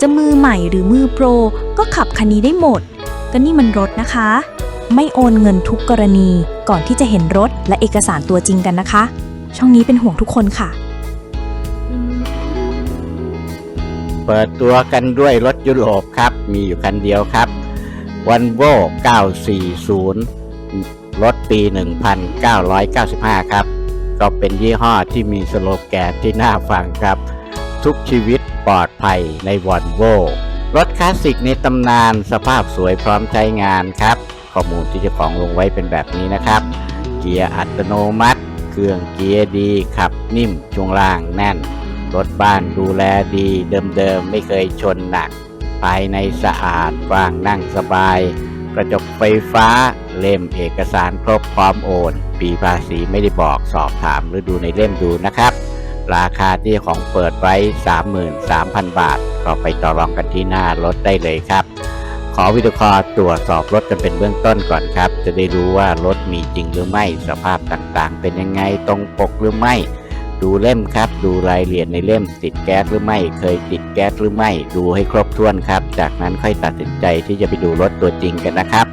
จะมือใหม่หรือมือโปร ก็ขับคันนี้ได้หมด ก็นี่มันรถนะคะ ไม่โอนเงินทุกกรณีก่อนที่จะเห็นรถและเอกสารตัวจริงกันนะคะ ช่องนี้เป็นห่วงทุกคนค่ะ เปิดตัวกันด้วยรถยุโรปครับ มีอยู่คันเดียวครับ v o l v o 940 รถปี 1995 ครับ ก็เป็นยี่ห้อที่มีสโลแกนที่น่าฟังครับ ทุกชีวิต ปลอดภัยในวอลโวรถคลาสสิกในตำนานสภาพสวยพร้อมใช้งานครับ ข้อมูลที่เจ้าของลงไว้เป็นแบบนี้นะครับ เกียร์อัตโนมัติ เครื่องเกียร์ดีขับนิ่มช่วงล่างแน่น รถบ้านดูแลดีเดิมๆ ไม่เคยชนหนัก ภายในสะอาดกว้างนั่งสบาย กระจกไฟฟ้า เล่มเอกสารครบพร้อมโอน ปีภาษีไม่ได้บอกสอบถามหรือดูในเล่มดูนะครับ ราคาที่ของเปิดไว้ 33,000 บาท ก็ไปต่อรองกันที่หน้ารถได้เลยครับ ขอวิดีโอคอลตรวจสอบรถกันเป็นเบื้องต้นก่อนครับ จะได้รู้ว่ารถมีจริงหรือไม่สภาพต่างๆ เป็นยังไงตรงปกหรือไม่ ดูเล่มครับ ดูรายละเอียดในเล่มติดแก๊สหรือไม่ เคยติดแก๊สหรือไม่ ดูให้ครบถ้วนครับ จากนั้นค่อยตัดสินใจที่จะไปดูรถตัวจริงกันนะครับ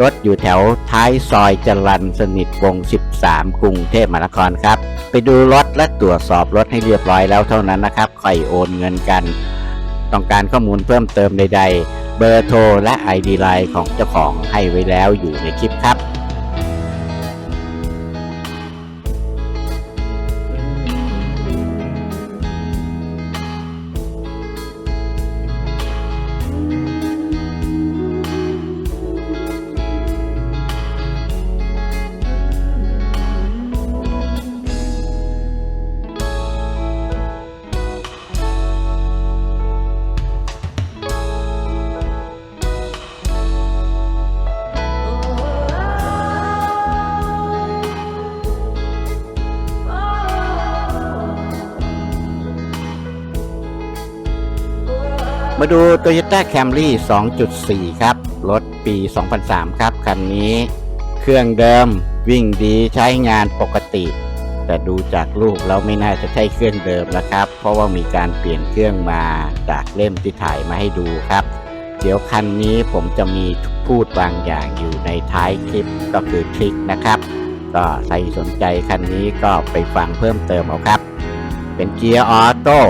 รถอยู่แถวท้ายซอยจรันสนิทวงศ์13 กรุงเทพมหานครครับ ไปดูรถและตรวจสอบรถให้เรียบร้อยแล้วเท่านั้นนะครับค่อยโอนเงินกัน ต้องการข้อมูลเพิ่มเติมใด ๆ เบอร์โทรและ ID ไลน์ของเจ้าของให้ไว้แล้วอยู่ในคลิปครับ มาดู Toyota Camry 2.4 ครับ รถปี 2003 ครับ คันนี้ เครื่องเดิมวิ่งดีใช้งานปกติ แต่ดูจากรูปแล้วไม่น่าจะใช่เครื่องเดิมนะครับ เพราะว่ามีการเปลี่ยนเครื่องมาจากเล่มที่ถ่ายมาให้ดูครับ เดี๋ยวคันนี้ผมจะมีพูดบางอย่างอยู่ในท้ายคลิปก็คือทริคนะครับ ก็ใครสนใจคันนี้ก็ไปฟังเพิ่มเติมเอาครับ เป็นเกียร์ออโต้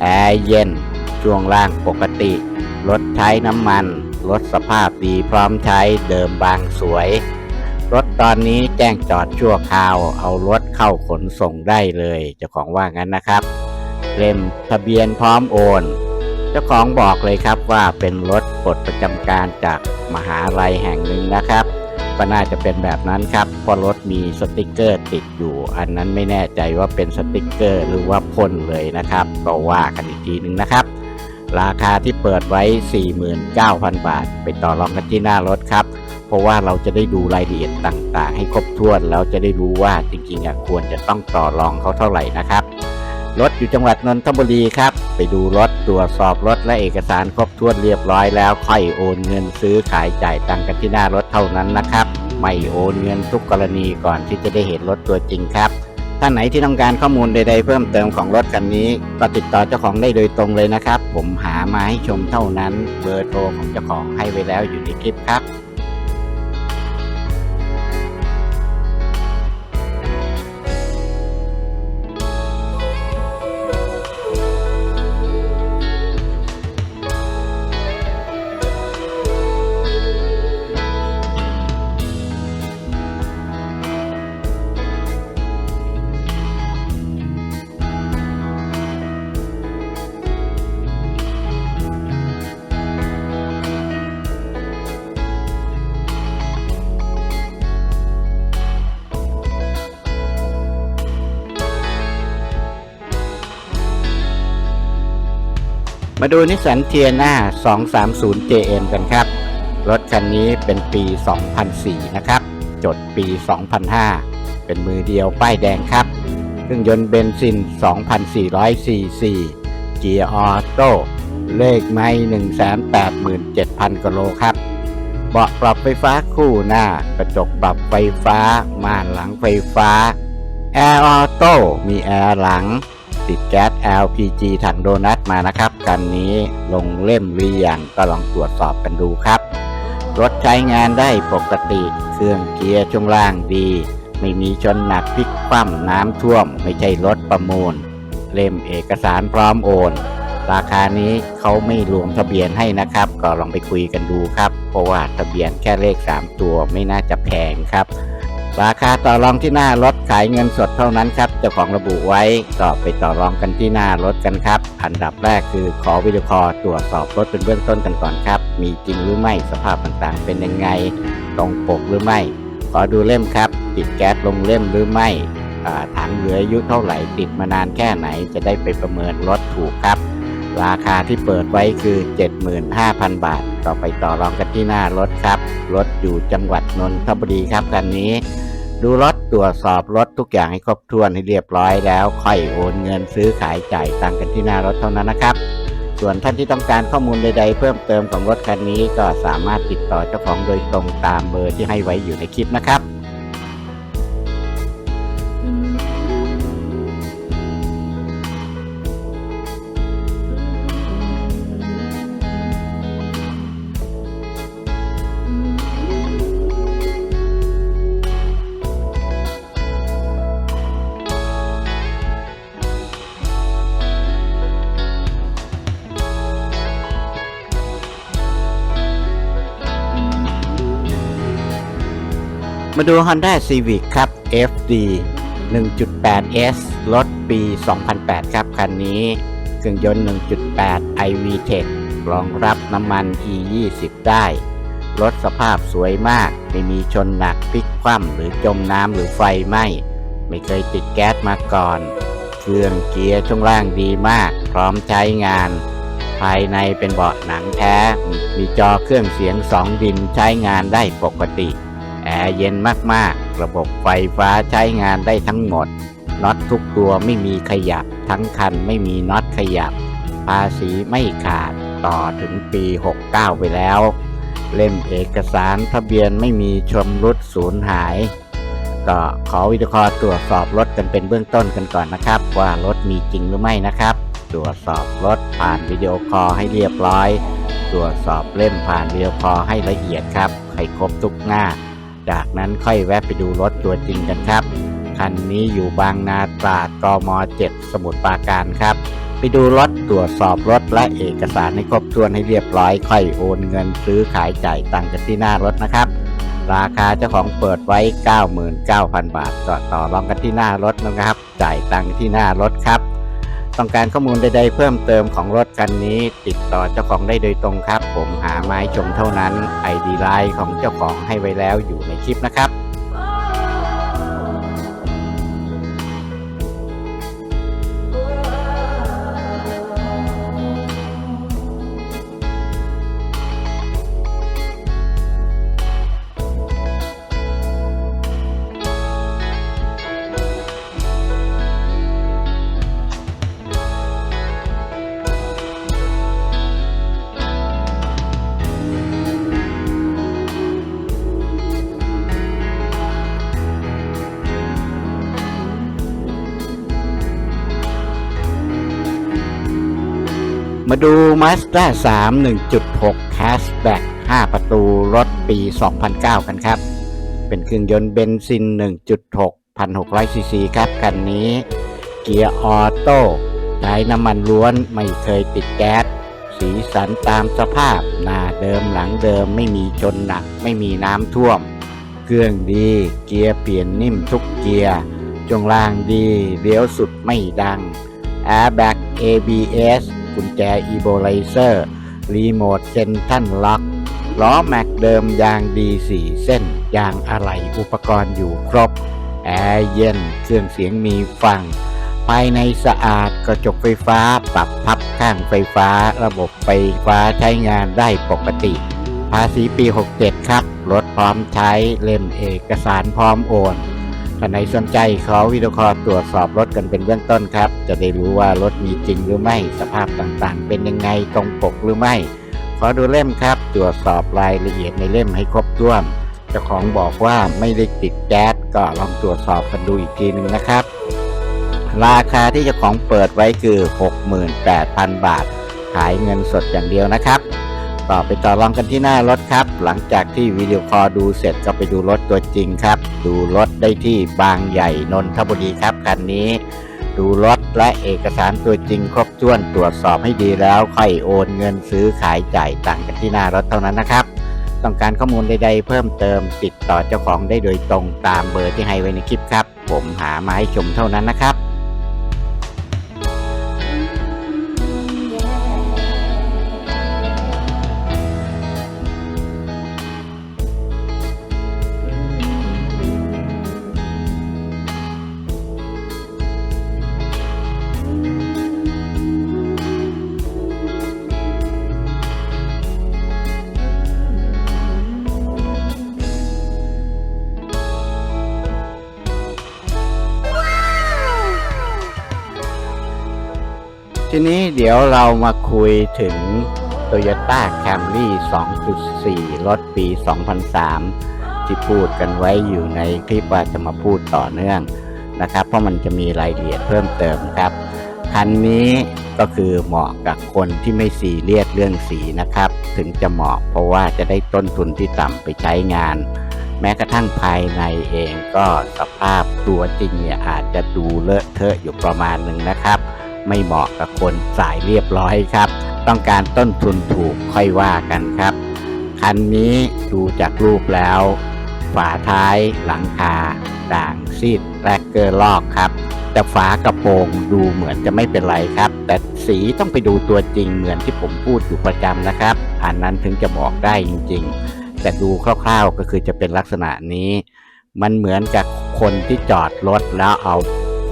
แอร์เย็น ช่วงล่างปกติ รถใช้น้ำมัน รถสภาพดีพร้อมใช้เดิมบางสวย รถตอนนี้แจ้งจอดชั่วคราว เอารถเข้าขนส่งได้เลยเจ้าของว่างั้นนะครับเล่มทะเบียนพร้อมโอน เจ้าของบอกเลยครับว่าเป็นรถปลดประจำการจากมหาลัยแห่งหนึ่งนะครับก็น่าจะเป็นแบบนั้นครับเพราะรถมีสติกเกอร์ติดอยู่ อันนั้นไม่แน่ใจว่าเป็นสติกเกอร์หรือว่าพ่นเลยนะครับ ก็ว่ากันอีกทีหนึ่งนะครับ ราคาที่เปิดไว้ 49,000 บาท ไปต่อรองกันที่หน้ารถครับ เพราะว่าเราจะได้ดูรายละเอียดต่างๆ ให้ครบถ้วนแล้วจะได้รู้ว่าจริงๆควรจะต้องต่อรองเขาเท่าไหร่นะครับรถอยู่จังหวัดนนทบุรีครับ ไปดูรถตรวจสอบรถและเอกสารครบถ้วนเรียบร้อยแล้วค่อยโอนเงินซื้อขายจ่ายตังกันที่หน้ารถเท่านั้นนะครับ ไม่โอนเงินทุกกรณีก่อนที่จะได้เห็นรถตัวจริงครับ ท่านไหนที่ต้องการข้อมูลใด ๆ เพิ่มเติมของรถคันนี้ ก็ติดต่อเจ้าของได้โดยตรงเลยนะครับ ผมหามาให้ชมเท่านั้น เบอร์โทรของเจ้าของให้ไว้แล้วอยู่ในคลิปครับ มาดูนิสสันเทียนา230 JM กันครับ รถคันนี้เป็นปี 2004 นะครับ จดปี 2005 เป็นมือเดียวป้ายแดงครับ เครื่องยนต์เบนซิน 2,400 ซีซี เกียร์ออโต้เลขไม่187,000กิโลครับ เบาะปรับไฟฟ้าคู่หน้า กระจกปรับไฟฟ้า ม่านหลังไฟฟ้า แอร์ออโต้มีแอร์หลัง ติดแก๊ส LPG ถังโดนัทมานะครับกันนี้ลงเล่มหรือยังก็ลองตรวจสอบกันดูครับ รถใช้งานได้ปกติ เครื่องเกียร์ช่วงล่างดี ไม่มีชนหนักพลิกคว่ำน้ำท่วม ไม่ใช่รถประมูล เล่มเอกสารพร้อมโอน ราคานี้เขาไม่รวมทะเบียนให้นะครับ ก็ลองไปคุยกันดูครับ เพราะว่าทะเบียนแค่เลข 3 ตัวไม่น่าจะแพงครับ ราคาต่อรองที่หน้ารถขายเงินสดเท่านั้นครับเจ้าของระบุไว้ก็ไปต่อรองกันที่หน้ารถกันครับ อันดับแรกคือขอวิดีโอคอลตรวจสอบรถเป็นเบื้องต้นกันก่อนครับ มีจริงหรือไม่สภาพต่างๆ เป็นยังไงตรงปกหรือไม่ ขอดูเล่มครับ ติดแก๊สลงเล่มหรือไม่ถังเหลืออายุเท่าไหร่ติดมานานแค่ไหนจะได้ไปประเมินรถถูกครับ ราคาที่เปิดไว้คือ 75,000 บาท ต่อไปต่อรองกันที่หน้ารถครับ รถอยู่จังหวัดนนทบุรีครับคันนี้ ดูรถตรวจสอบรถทุกอย่างให้ครบถ้วนให้เรียบร้อยแล้ว ค่อยโอนเงินซื้อขายจ่ายตังค์กันที่หน้ารถเท่านั้นนะครับ ส่วนท่านที่ต้องการข้อมูลใด ๆ เพิ่มเติมของรถคันนี้ก็สามารถติดต่อเจ้าของโดยตรงตามเบอร์ที่ให้ไว้อยู่ในคลิปนะครับ มาดู Honda Civic ครับ FD 1.8S รถปี 2008 ครับ คันนี้เครื่องยนต์ 1.8 iV Tech รองรับน้ำมัน E20 ได้ รถสภาพสวยมาก ไม่มีชนหนักพลิกคว่ำหรือจมน้ำหรือไฟไหม้ ไม่เคยติดแก๊สมาก่อน เครื่องเกียร์ช่วงล่างดีมาก พร้อมใช้งาน ภายในเป็นเบาะหนังแท้ มีจอเครื่องเสียงสองดินใช้งานได้ปกติ ร์เย็นมากๆ ระบบไฟฟ้าใช้งานได้ทั้งหมด น็อตทุกตัวไม่มีขยับ ทั้งคันไม่มีน็อตขยับ ภาษีไม่ขาดต่อถึงปี 69 ไปแล้ว เล่มเอกสารทะเบียนไม่มีชมรุดสูญหาย ก็ขอวิดีโอคอลตรวจสอบรถกันเป็นเบื้องต้นกันก่อนนะครับ ว่ารถมีจริงหรือไม่นะครับ ตรวจสอบรถผ่านวิดีโอคอลให้เรียบร้อย ตรวจสอบเล่มผ่านวิดีโอคอลให้ละเอียดครับให้ครบทุกหน้า จากนั้นค่อยแวะไปดูรถตัวจริงกันครับ คันนี้อยู่บางนาตราดกม7สมุทรปราการครับ ไปดูรถตรวจสอบรถและเอกสารให้ครบถ้วนให้เรียบร้อย ค่อยโอนเงินซื้อขายจ่ายตังค์กันที่หน้ารถนะครับ ราคาเจ้าของเปิดไว้ 99,000 บาทก็ต่อรองกันที่หน้ารถนะครับ จ่ายตังค์ที่หน้ารถครับ ต้องการข้อมูลใดๆเพิ่มเติมของรถคันนี้ ติดต่อเจ้าของได้โดยตรงครับ ผมหาไม้ชมเท่านั้นไอดีไลน์ของเจ้าของให้ไว้แล้วอยู่ในคลิปนะครับ มาดู Mazda 3 1.6 Hatchback 5 ประตูรถปี 2009 กันครับ เป็นเครื่องยนต์เบนซิน 1.6 1,600ซีซีครับ คันนี้ เกียร์ออโต้ใช้น้ำมันล้วนไม่เคยติดแก๊สสีสันตามสภาพ หน้าเดิมหลังเดิมไม่มีชนหนัก ไม่มีน้ำท่วม เครื่องดี เกียร์เปลี่ยนนิ่มทุกเกียร์ช่วงล่างดีเลี้ยวสุดไม่ดัง Airbag ABS กุญแจ e b o l i z e r รีโมทเซนทันล็อกล้อแม็กเดิมยางดี4เส้น ยางอะไหล่อุปกรณ์อยู่ครบ แอร์เย็น เครื่องเสียงมีฟัง ภายในสะอาดกระจกไฟฟ้าปรับพับข้างไฟฟ้า ระบบไฟฟ้าใช้งานได้ปกติ ภาษีปี 67 ครับ รถพร้อมใช้เล่มเอกสารพร้อมโอน ท่านไหนสนใจขอวิดีโอคอลตรวจสอบรถกันเป็นเบื้องต้นครับ จะได้รู้ว่ารถมีจริงหรือไม่ สภาพต่างๆ เป็นยังไงตรงปกหรือไม่ ขอดูเล่มครับ ตรวจสอบรายละเอียดในเล่มให้ครบถ้วนเจ้าของบอกว่าไม่ได้ติดแก๊สก็ลองตรวจสอบกันดูอีกทีหนึ่งนะครับ ราคาที่เจ้าของเปิดไว้คือ 68,000 บาท ขายเงินสดอย่างเดียวนะครับ ต่อไปต่อรองกันที่หน้ารถครับ หลังจากที่วิดีโอคอลดูเสร็จก็ไปดูรถตัวจริงครับ ดูรถได้ที่บางใหญ่นนทบุรีครับคันนี้ ดูรถและเอกสารตัวจริงครบถ้วนตรวจสอบให้ดีแล้วค่อยโอนเงินซื้อขายจ่ายต่างกันที่หน้ารถเท่านั้นนะครับ ต้องการข้อมูลใดๆ เพิ่มเติมติดต่อเจ้าของได้โดยตรงตามเบอร์ที่ให้ไว้ในคลิปครับ ผมหามาให้ชมเท่านั้นนะครับ ทีนี้เดี๋ยวเรามาคุยถึง Toyota Camry 2.4 รถปี 2003 ที่พูดกันไว้อยู่ในคลิปว่าจะมาพูดต่อเนื่องนะครับ เพราะมันจะมีรายละเอียดเพิ่มเติมครับ คันนี้ก็คือเหมาะกับคนที่ไม่ซีเรียสเรื่องสีนะครับ ถึงจะเหมาะเพราะว่าจะได้ต้นทุนที่ต่ำไปใช้งาน แม้กระทั่งภายในเองก็สภาพตัวจริงเนี่ยอาจจะดูเลอะเทอะอยู่ประมาณหนึ่งนะครับ ไม่เหมาะกับคนสายเรียบร้อยครับ ต้องการต้นทุนถูกค่อยว่ากันครับ คันนี้ดูจากรูปแล้ว ฝาท้ายหลังคาด่างซีดแลกเกอร์ลอกครับ แต่ฝากระโปรงดูเหมือนจะไม่เป็นไรครับ แต่สีต้องไปดูตัวจริงเหมือนที่ผมพูดอยู่ประจำนะครับ อันนั้นถึงจะบอกได้จริง ๆ แต่ดูคร่าวๆก็คือจะเป็นลักษณะนี้ มันเหมือนกับคนที่จอดรถแล้วเอา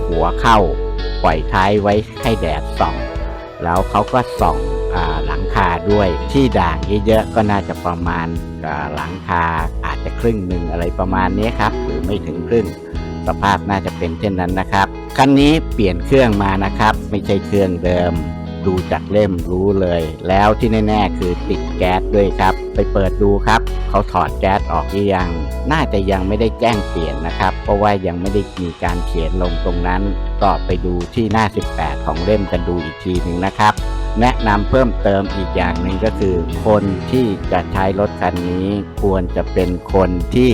หัวเข้า ปล่อยท้ายไว้ให้แดดส่อง แล้วเขาก็ส่องอหลังคาด้วย ที่ด่างเยอะๆก็น่าจะประมาณหลังคาอาจจะครึ่งหนึ่งอะไรประมาณนี้ครับ หรือไม่ถึงครึ่งสภาพน่าจะเป็นเช่นนั้นนะครับ คันนี้เปลี่ยนเครื่องมานะครับ ไม่ใช่เครื่องเดิม ดูจากเล่มรู้เลย แล้วที่แน่ๆคือติดแก๊สด้วยครับ ไปเปิดดูครับ เขาถอดแก๊สออกหรือยัง น่าจะยังไม่ได้แจ้งเปลี่ยนนะครับ เพราะว่ายังไม่ได้มีการเขียนลงตรงนั้น ก็ไปดูที่หน้า 18 ของเล่มกันดูอีกทีหนึ่งนะครับแนะนำเพิ่มเติมอีกอย่างหนึ่งก็คือ คนที่จะใช้รถคันนี้ควรจะเป็นคนที่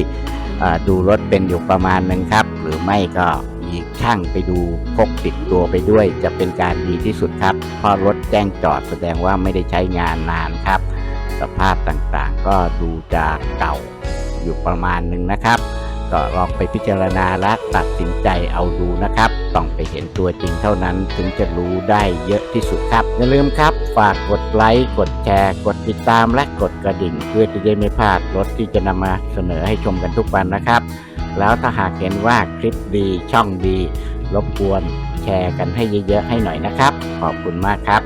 ดูรถเป็นอยู่ประมาณหนึ่งครับ หรือไม่ก็มีช่างไปดูพกติดตัวไปด้วยจะเป็นการดีที่สุดครับ พราะรถแจ้งจอดแสดงว่าไม่ได้ใช้งานนานครับ สภาพต่างๆก็ดูจะเก่าอยู่ประมาณหนึ่งนะครับ ก็ลองไปพิจารณาและตัดสินใจเอาดูนะครับ ต้องไปเห็นตัวจริงเท่านั้นถึงจะรู้ได้เยอะที่สุดครับ อย่าลืมครับ ฝากกดไลค์กดแชร์ กดติดตามและกดกระดิ่ง เพื่อที่จะไม่พลาดรถที่จะนำมาเสนอให้ชมกันทุกวันนะครับ แล้วถ้าหากเห็นว่าคลิปดีช่องดี รบกวน แชร์กันให้เยอะๆให้หน่อยนะครับ ขอบคุณมากครับ